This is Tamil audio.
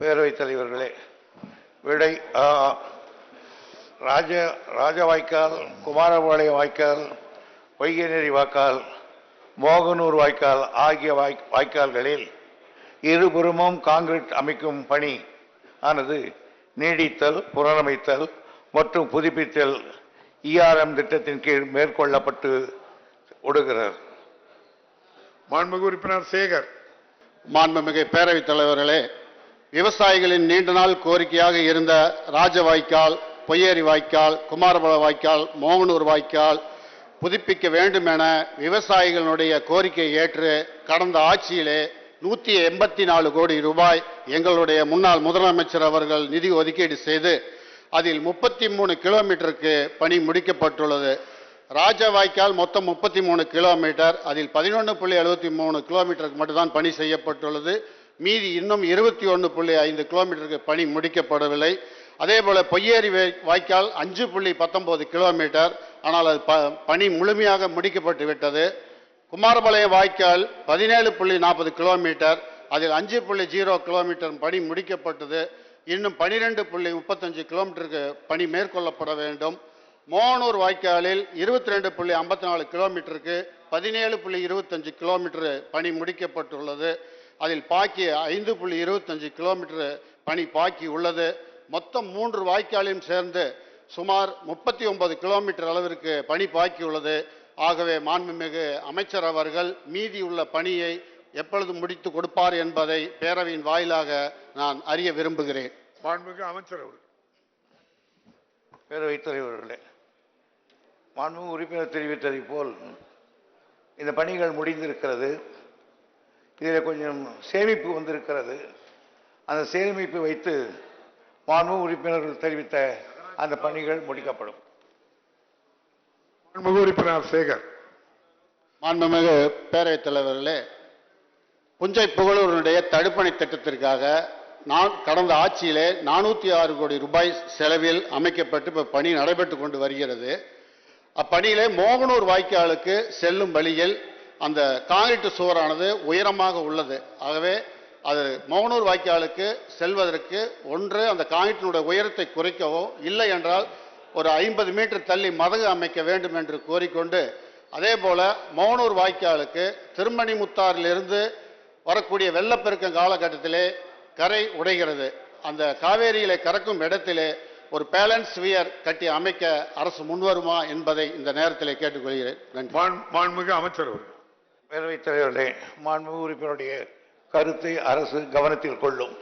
பேரவைத் தலைவர்களே விடை ராஜ ராஜ வாய்க்கால் குமாரபாளையம் வாய்க்கால் பொய்கநேரி வாய்க்கால் மோகனூர் வாய்க்கால் ஆகிய வாய் வாய்க்கால்களில் இருபுறமும் காங்கிரீட் அமைக்கும் பணி ஆனது நீடித்தல் புனரமைத்தல் மற்றும் புதுப்பித்தல் இஆர்எம் திட்டத்தின் கீழ் மேற்கொள்ளப்பட்டு விடுகிறார் மாண்புமிகு உறுப்பினர் சேகர் மாண்புமிகு பேரவைத் தலைவர்களே விவசாயிகளின் நீண்ட நாள் கோரிக்கையாக இருந்த ராஜ வாய்க்கால் பொய்யேரி வாய்க்கால் குமாரபல வாய்க்கால் மோகனூர் வாய்க்கால் புதுப்பிக்க வேண்டும் என விவசாயிகளுடைய கோரிக்கை ஏற்று கடந்த ஆட்சியிலே நூற்றி எண்பத்தி நாலு கோடி ரூபாய் எங்களுடைய முன்னாள் முதலமைச்சர் அவர்கள் நிதி ஒதுக்கீடு செய்து அதில் முப்பத்தி மூணு கிலோமீட்டருக்கு பணி முடிக்கப்பட்டுள்ளது. ராஜ வாய்க்கால் மொத்தம் முப்பத்தி மூணு கிலோமீட்டர் அதில் பதினொன்று புள்ளி எழுபத்தி மூணு கிலோமீட்டருக்கு மட்டும்தான் பணி செய்யப்பட்டுள்ளது. மீதி இன்னும் இருபத்தி ஒன்று புள்ளி ஐந்து கிலோமீட்டருக்கு பணி முடிக்கப்படவில்லை. அதே போல் பொய்யேரி வாய்க்கால் அஞ்சு புள்ளி பத்தொம்போது கிலோமீட்டர். ஆனால் அது ப பணி முழுமையாக முடிக்கப்பட்டு விட்டது. குமாரபாளையம் வாய்க்கால் பதினேழு புள்ளி நாற்பது கிலோமீட்டர். அதில் அஞ்சு புள்ளி ஜீரோ கிலோமீட்டர் பணி முடிக்கப்பட்டது. இன்னும் பனிரெண்டு புள்ளி முப்பத்தஞ்சு கிலோமீட்டருக்கு பணி மேற்கொள்ளப்பட வேண்டும். மோகனூர் வாய்க்காலில் இருபத்தி ரெண்டு புள்ளி ஐம்பத்தி நாலு கிலோமீட்டருக்கு பதினேழு புள்ளி இருபத்தஞ்சு கிலோமீட்டரு பணி முடிக்கப்பட்டுள்ளது. அதில் பாக்கி ஐந்து புள்ளி இருபத்தஞ்சு கிலோமீட்டர் பணி பாக்கி உள்ளது. மொத்தம் மூன்று வாய்க்காலையும் சேர்ந்து சுமார் முப்பத்தி ஒன்பது கிலோமீட்டர் அளவிற்கு பணி பாக்கி உள்ளது. ஆகவே மாண்புமிகு அமைச்சர் அவர்கள் மீதியுள்ள பணியை எப்பொழுது முடித்து கொடுப்பார் என்பதை பேரவையின் வாயிலாக நான் அறிய விரும்புகிறேன். மாண்புமிகு அமைச்சர் அவர் பேரவைத் தலைவர்களே மாண்புமிகு உறுப்பினர் தெரிவித்ததை போல் இந்த பணிகள் முடிந்திருக்கிறது. இதில் கொஞ்சம் சேமிப்பு வந்திருக்கிறது. அந்த சேமிப்பு வைத்து மாண்புமிகு உறுப்பினர்கள் தெரிவித்த அந்த பணிகள் முடிக்கப்படும். மாண்புமிகு உறுப்பினர் சேகர். மாண்புமிகு பேரவைத் தலைவர்களே புஞ்சை புகழூருடைய தடுப்பணை திட்டத்திற்காக நான் கடந்த ஆட்சியிலே நானூற்றி ஆறு கோடி ரூபாய் செலவில் அமைக்கப்பட்டு இப்போ பணி நடைபெற்று கொண்டு வருகிறது. அப்பணியிலே மோகனூர் வாய்க்காலுக்கு செல்லும் வழியில் அந்த காங்கிரீட் சுவரானது உயரமாக உள்ளது. ஆகவே அது மௌனூர் வாய்க்காலுக்கு செல்வதற்கு ஒன்று அந்த காங்கிரீட்டினுடைய உயரத்தை குறைக்கவோ இல்லை என்றால் ஒரு ஐம்பது மீட்டர் தள்ளி மதகு அமைக்க வேண்டும் என்று கோரிக்கொண்டு அதே போல் மௌனூர் வாய்க்காலுக்கு திருமணிமுத்தாறிலிருந்து வரக்கூடிய வெள்ளப்பெருக்கம் காலகட்டத்திலே கரை உடைகிறது. அந்த காவேரியிலே கறக்கும் இடத்திலே ஒரு பேலன்ஸ் வியர் கட்டி அமைக்க அரசு முன்வருமா என்பதை இந்த நேரத்தில் கேட்டுக்கொள்கிறேன். மாண்புமிகு அமைச்சர் அவர்கள். பேரவைத் தலைவர்களே மாண்பு உறுப்பினருடைய கருத்தை அரசு கவனத்தில் கொள்ளும்.